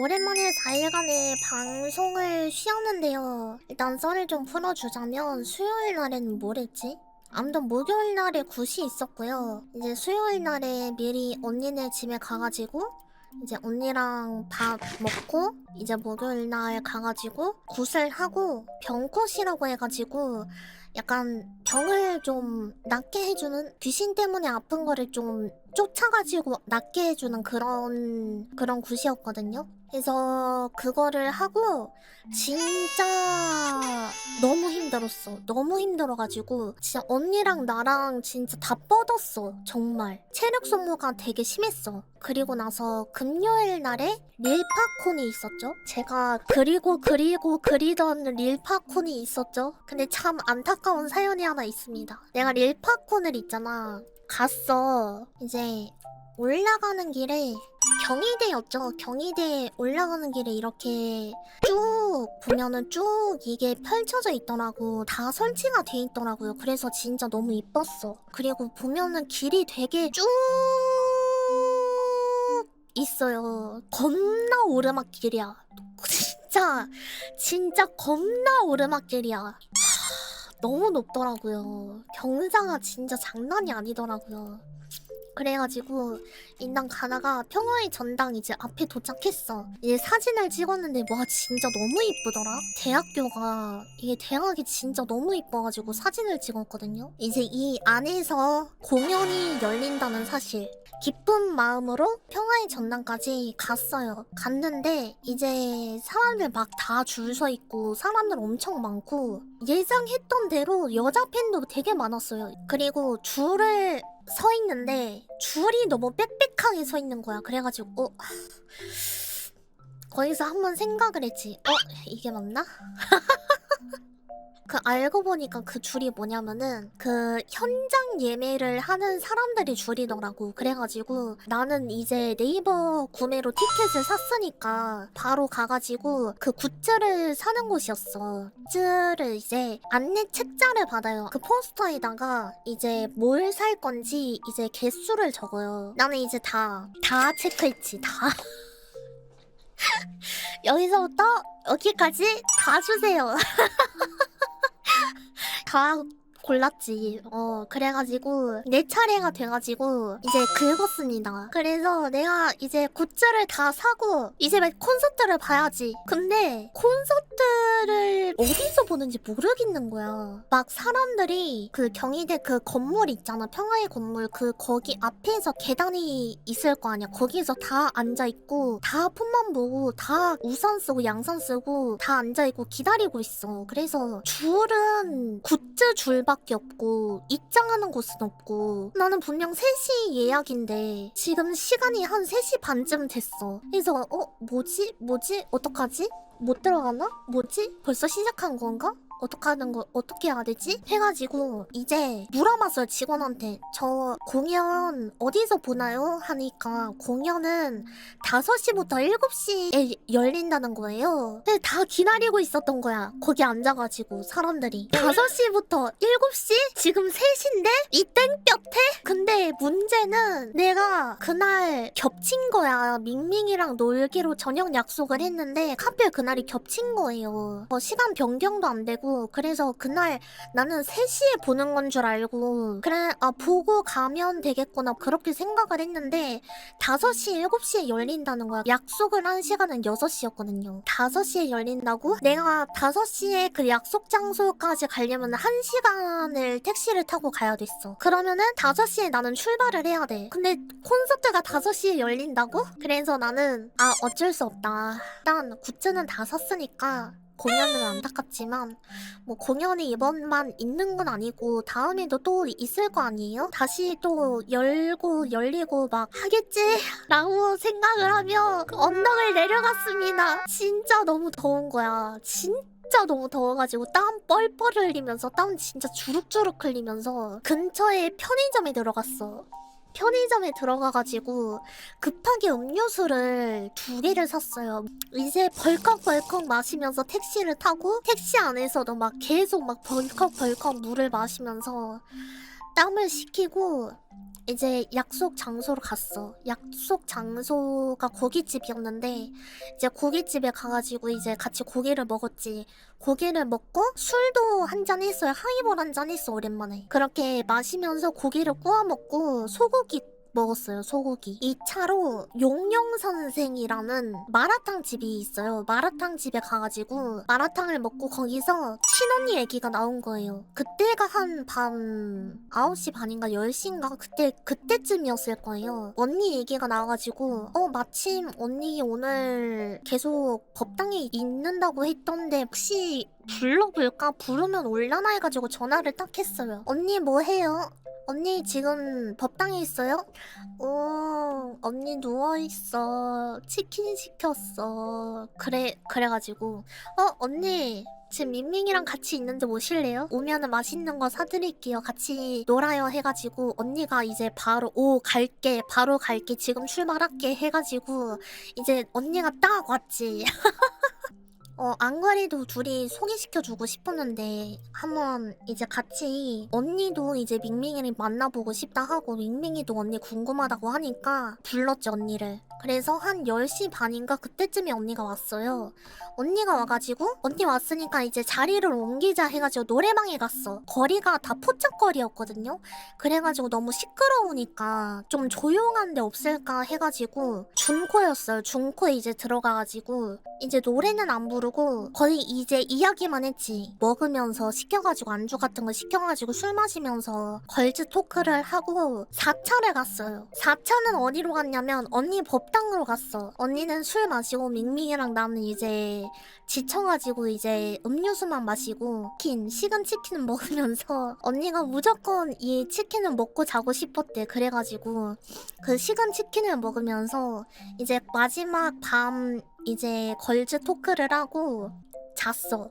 오랜만에 4일간의 방송을 쉬었는데요. 일단 썰을 좀 풀어주자면 수요일 날에는 뭘 했지? 아무튼 목요일 날에 굿이 있었고요. 이제 수요일 날에 미리 언니네 집에 가가지고 이제 언니랑 밥 먹고 이제 목요일 날 가가지고 굿을 하고 병꽃이라고 해가지고 약간 병을 좀 낫게 해주는 귀신 때문에 아픈 거를 좀 쫓아가지고 낫게 해주는 그런 그런 굿이었거든요. 그래서 그거를 하고 진짜 너무 힘들었어. 너무 힘들어가지고 진짜 언니랑 나랑 진짜 다 뻗었어. 정말 체력 소모가 되게 심했어. 그리고 나서 금요일 날에 릴파콘이 있었죠. 제가 그리고 그리고 그리던 릴파콘이 있었죠. 근데 참 안타까운 사연이 하나 있습니다. 내가 릴파콘을 있잖아. 갔어. 이제 올라가는 길에 경희대였죠. 경희대 올라가는 길에 이렇게 쭉 보면은 쭉 이게 펼쳐져 있더라고. 다 설치가 돼 있더라고요. 그래서 진짜 너무 이뻤어. 그리고 보면은 길이 되게 쭉 있어요. 겁나 오르막길이야. 진짜 진짜 겁나 오르막길이야. 하, 너무 높더라고요. 경사가 진짜 장난이 아니더라고요. 그래가지고 일단 가다가 평화의 전당 이제 앞에 도착했어. 이제 사진을 찍었는데 와 진짜 너무 이쁘더라. 대학교가 이게 대학이 진짜 너무 이뻐가지고 사진을 찍었거든요. 이제 이 안에서 공연이 열린다는 사실. 기쁜 마음으로 평화의 전당까지 갔어요. 갔는데 이제 사람들 막 다 줄 서 있고 사람들 엄청 많고 예상했던 대로 여자 팬도 되게 많았어요. 그리고 줄을 서 있는데 줄이 너무 빽빽하게 서 있는 거야. 그래가지고 어, 거기서 한번 생각을 했지. 어 이게 맞나? 그 알고 보니까 그 줄이 뭐냐면은 그 현장 예매를 하는 사람들이 줄이더라고. 그래가지고 나는 이제 네이버 구매로 티켓을 샀으니까 바로 가가지고 그 굿즈를 사는 곳이었어. 굿즈를 이제 안내 책자를 받아요. 그 포스터에다가 이제 뭘 살 건지 이제 개수를 적어요. 나는 이제 다, 다 체크했지. 다. 여기서부터 여기까지 다 주세요. 다 골랐지. 어, 그래가지고, 내 차례가 돼가지고, 이제 긁었습니다. 그래서 내가 이제 굿즈를 다 사고, 이제 막 콘서트를 봐야지. 근데, 콘서트를 어디서 보는지 모르겠는 거야. 막 사람들이 그 경희대 그 건물 있잖아. 평화의 건물. 그 거기 앞에서 계단이 있을 거 아니야. 거기서 다 앉아있고, 다 폰만 보고, 다 우산 쓰고, 양산 쓰고, 다 앉아있고 기다리고 있어. 그래서 줄은 굿즈 줄밖에 없고, 입장하는 곳은 없고, 나는 분명 3시 예약인데, 지금 시간이 한 3시 반쯤 됐어. 그래서, 어, 뭐지? 뭐지? 어떡하지? 못 들어가나? 뭐지? 벌써 시작한 건가? 어떡하는 거, 어떻게 해야 되지? 해가지고, 이제 물어봤어요, 직원한테. 저 공연 어디서 보나요? 하니까, 공연은 5시부터 7시에 열린다는 거예요. 근데 다 기다리고 있었던 거야. 거기 앉아가지고, 사람들이. 5시부터 7시? 지금 3시인데? 이 땡볕에? 근데 문제는 내가 그날 겹친 거야. 밍밍이랑 놀기로 저녁 약속을 했는데, 하필 그날이 겹친 거예요. 어, 시간 변경도 안 되고, 그래서 그날 나는 3시에 보는 건 줄 알고, 그래, 아, 보고 가면 되겠구나. 그렇게 생각을 했는데, 5시, 7시에 열린다는 거야. 약속을 한 시간은 6시였거든요. 5시에 열린다고? 내가 5시에 그 약속 장소까지 가려면 1시간을 택시를 타고 가야 됐어. 그러면은 5시에 나는 출발을 해야 돼. 근데 콘서트가 5시에 열린다고? 그래서 나는, 아, 어쩔 수 없다. 일단 굿즈는 다 샀으니까, 공연은 안타깝지만 뭐 공연이 이번만 있는 건 아니고 다음에도 또 있을 거 아니에요? 다시 또 열고 열리고 막 하겠지? 라고 생각을 하며 그 언덕을 내려갔습니다. 진짜 너무 더운 거야. 진짜 너무 더워가지고 땀 뻘뻘 흘리면서 땀 진짜 주룩주룩 흘리면서 근처에 편의점에 들어갔어. 편의점에 들어가가지고 급하게 음료수를 두 개를 샀어요. 이제 벌컥벌컥 마시면서 택시를 타고 택시 안에서도 막 계속 막 벌컥벌컥 물을 마시면서 땀을 식히고 이제 약속 장소로 갔어. 약속 장소가 고깃집이었는데 이제 고깃집에 가가지고 이제 같이 고기를 먹었지. 고기를 먹고 술도 한 잔 했어요. 하이볼 한 잔 했어 오랜만에. 그렇게 마시면서 고기를 구워 먹고 소고기 먹었어요 소고기. 이 차로 용용 선생이라는 마라탕 집이 있어요. 마라탕 집에 가가지고 마라탕을 먹고 거기서 친언니 얘기가 나온 거예요. 그때가 한밤 9시 반인가 10시인가 그때 그때쯤이었을 거예요. 언니 얘기가 나와가지고 어 마침 언니 오늘 계속 법당에 있는다고 했던데 혹시 불러볼까? 부르면 올라나 해가지고 전화를 딱 했어요. 언니 뭐 해요? 언니 지금 법당에 있어요? 어, 언니 누워있어. 치킨 시켰어. 그래, 그래가지고. 어, 언니. 지금 민밍이랑 같이 있는데 오실래요? 오면은 맛있는 거 사드릴게요. 같이 놀아요 해가지고 언니가 이제 바로 오 갈게 바로 갈게 지금 출발할게 해가지고 이제 언니가 딱 왔지. 어, 안 그래도 둘이 소개시켜주고 싶었는데, 한번 이제 같이, 언니도 이제 밍밍이를 만나보고 싶다 하고, 밍밍이도 언니 궁금하다고 하니까, 불렀지, 언니를. 그래서 한 10시 반인가 그때쯤에 언니가 왔어요. 언니가 와가지고, 언니 왔으니까 이제 자리를 옮기자 해가지고 노래방에 갔어. 거리가 다 포착거리였거든요? 그래가지고 너무 시끄러우니까, 좀 조용한 데 없을까 해가지고, 준코였어요. 준코에 이제 들어가가지고, 이제 노래는 안 부르고 거의 이제 이야기만 했지 먹으면서 시켜가지고 안주 같은 거 시켜가지고 술 마시면서 걸즈 토크를 하고 4차를 갔어요 4차는 어디로 갔냐면 언니 법 당으로 갔어 언니는 술 마시고 밍밍이랑 나는 이제 지쳐가지고 이제 음료수만 마시고 치킨 식은 치킨은 먹으면서 언니가 무조건 이 치킨을 먹고 자고 싶었대 그래가지고 그 식은 치킨을 먹으면서 이제 마지막 밤 이제 걸즈 토크를 하고 잤어.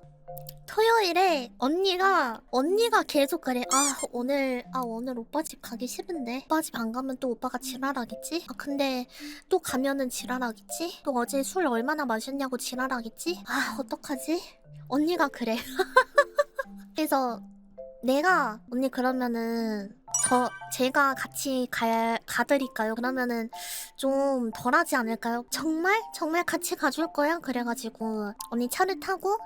토요일에 언니가 언니가 계속 그래. 아 오늘 아 오늘 오빠 집 가기 싫은데. 오빠 집 안 가면 또 오빠가 지랄하겠지? 아 근데 또 가면은 지랄하겠지? 또 어제 술 얼마나 마셨냐고 지랄하겠지? 아 어떡하지? 언니가 그래. 그래서 내가 언니 그러면은 저 제가 같이 가 가드릴까요? 그러면은 좀 덜하지 않을까요? 정말? 정말 같이 가줄 거야? 그래가지고 언니 차를 타고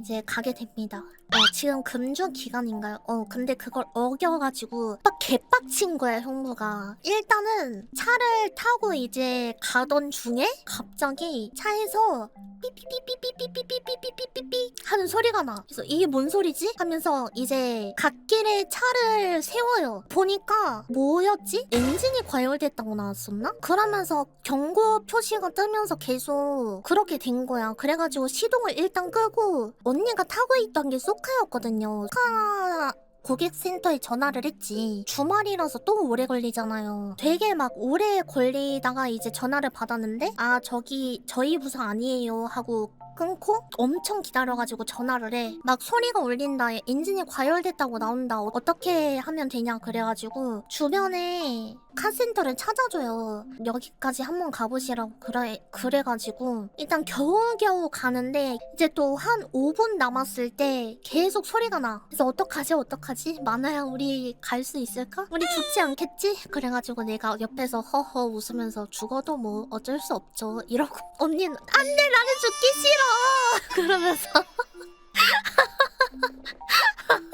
이제 가게 됩니다. 어, 지금 금주 기간인가요? 어, 근데 그걸 어겨가지고 막 개빡친 거야, 형부가. 일단은 차를 타고 이제 가던 중에 갑자기 차에서 삐삐삐삐삐삐삐삐삐삐삐삐 하는 소리가 나. 그래서 이게 뭔 소리지? 하면서 이제 갓길에 차를 세워요. 보니까 뭐였지? 엔진이 과열됐다고 나왔었나? 그러면서 경고 표시가 뜨면서 계속 그렇게 된 거야. 그래가지고 시동을 일단 끄고 언니가 타고 있던 게 소카였거든요. 소카 고객센터에 전화를 했지. 주말이라서 또 오래 걸리잖아요. 되게 막 오래 걸리다가 이제 전화를 받았는데, 아, 저기, 저희 부서 아니에요. 하고 끊고 엄청 기다려가지고 전화를 해. 막 소리가 울린다. 엔진이 과열됐다고 나온다. 어떻게 하면 되냐. 그래가지고 주변에 카센터를 찾아줘요. 여기까지 한번 가보시라고 그래 그래가지고 일단 겨우겨우 가는데 이제 또 한 5분 남았을 때 계속 소리가 나. 그래서 어떡하지 어떡하지? 마나야 우리 갈 수 있을까? 우리 죽지 않겠지? 그래가지고 내가 옆에서 허허 웃으면서 죽어도 뭐 어쩔 수 없죠. 이러고 언니는 안돼 나는 죽기 싫어. 그러면서